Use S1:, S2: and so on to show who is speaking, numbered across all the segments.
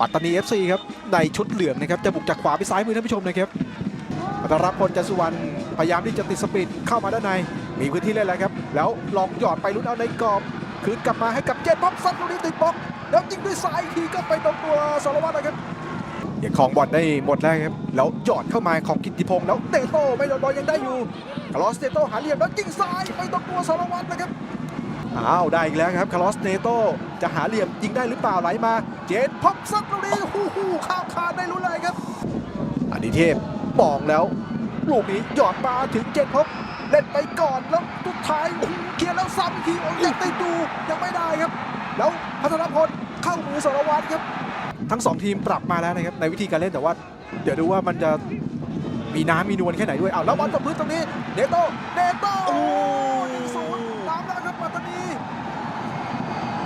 S1: ปัตตานี FC ครับในชุดเหลืองนะครับจะบุกจากขวาไปซ้ายมือท่านผู้ชมนะครับอัตรพลจันสุวรรณพยายามที่จะติดสปีดเข้ามาด้านใน มีพื้นที่เล่นแล้วครับ แล้วลองหยอดไปลุ้นเอาในกรอบ คืนกลับมาให้กับเจนพ็อปซัดลูกนี้ติดบล็อก แล้วยิงด้วยซ้ายอีกทีก็ไปตรงตัวสารวัตรนะครับยังของบอลได้หมดแล้วครับ แล้วหยอดเข้ามาของกิติพงษ์แล้วเตโต้ไม่โดนบอลยังได้อยู่คาร์ลอสเตโต้หาเหลี่ยมแล้วยิงซ้ายไปตรงตัวสารวัตรนะครับ อ้าวได้อีกแล้วครับคาร์ลอสเนโตจะหาเหลี่ยมยิงได้หรือเปล่าไหลมา เจนพ็อปซัดตรงนี้ฮู้ฮู้ข้ามคานได้รู้เลยครับอดิเทพมองแล้ว ลูกนี้หยอดมาถึงเจนพ็อปเล่นไปก่อนแล้วสุดท้ายโอ้โหเคลียร์แล้วซ้ำอีกทีโอ้ยยังได้ดูยังไม่ได้ครับ แล้วพัฒนพลเข้ามือสารวัตรครับ ทั้งสองทีมปรับมาแล้วนะครับในวิธีการเล่นแต่ว่า เดี๋ยวดูว่ามันจะมีน้ำมีนวลแค่ไหนด้วยเอาแล้วบอลตกพื้นตรงนี้เนโตเนโตโอ้ ปัตตานี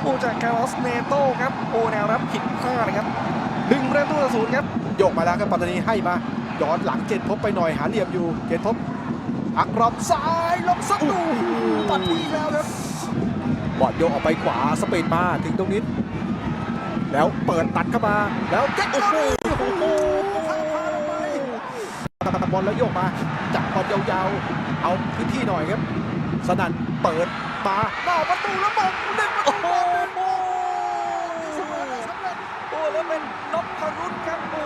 S2: ผู้จากคาร์ลอสเนโต้ครับโอ้แนวรับผิดพลาดนะครับหนึ่งประตูต่อศูนย์ครับ
S1: โยกมาแล้วครับปัตตานีให้มาย้อนหลังเจนพบไปหน่อยหาเหลี่ยมอยู่เจนพบอักรอบซ้ายลงสัดดูปัดทีแล้วครับบอลโยกออกไปขวาสปีดมาถึงตรงนี้แล้วเปิดตัดเข้ามา แล้วเจ็ดโอ้โหโอ้โหข้ามพาลงไปตัดบอลแล้วโยกมาจับบอลยาวๆ เอาพื้นที่หน่อยครับ สนั่นเปิด มาหน้าประตูแล้วมงหนึ่งประตูโอ้โหเสมอได้สำเร็จ
S2: โอ้แล้วเป็นนพรุษครับโอ้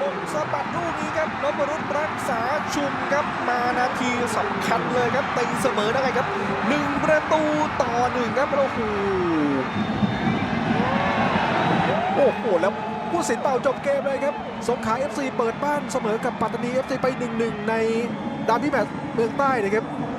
S2: มงสะบัดลูกนี้ครับนพรุษรักษาชุมครับมานาทีสำคัญเลยครับตีเสมอได้ครับหนึ่งประตูต่อหนึ่งครับโอ้โห
S1: โอ้โหแล้วผู้สินเป่าจบเกมเลยครับ สงขลา FC เปิดบ้านเสมอกับปัตตานี FC ไป 1-1 ในดาร์บี้แมตช์เมืองใต้นะครับ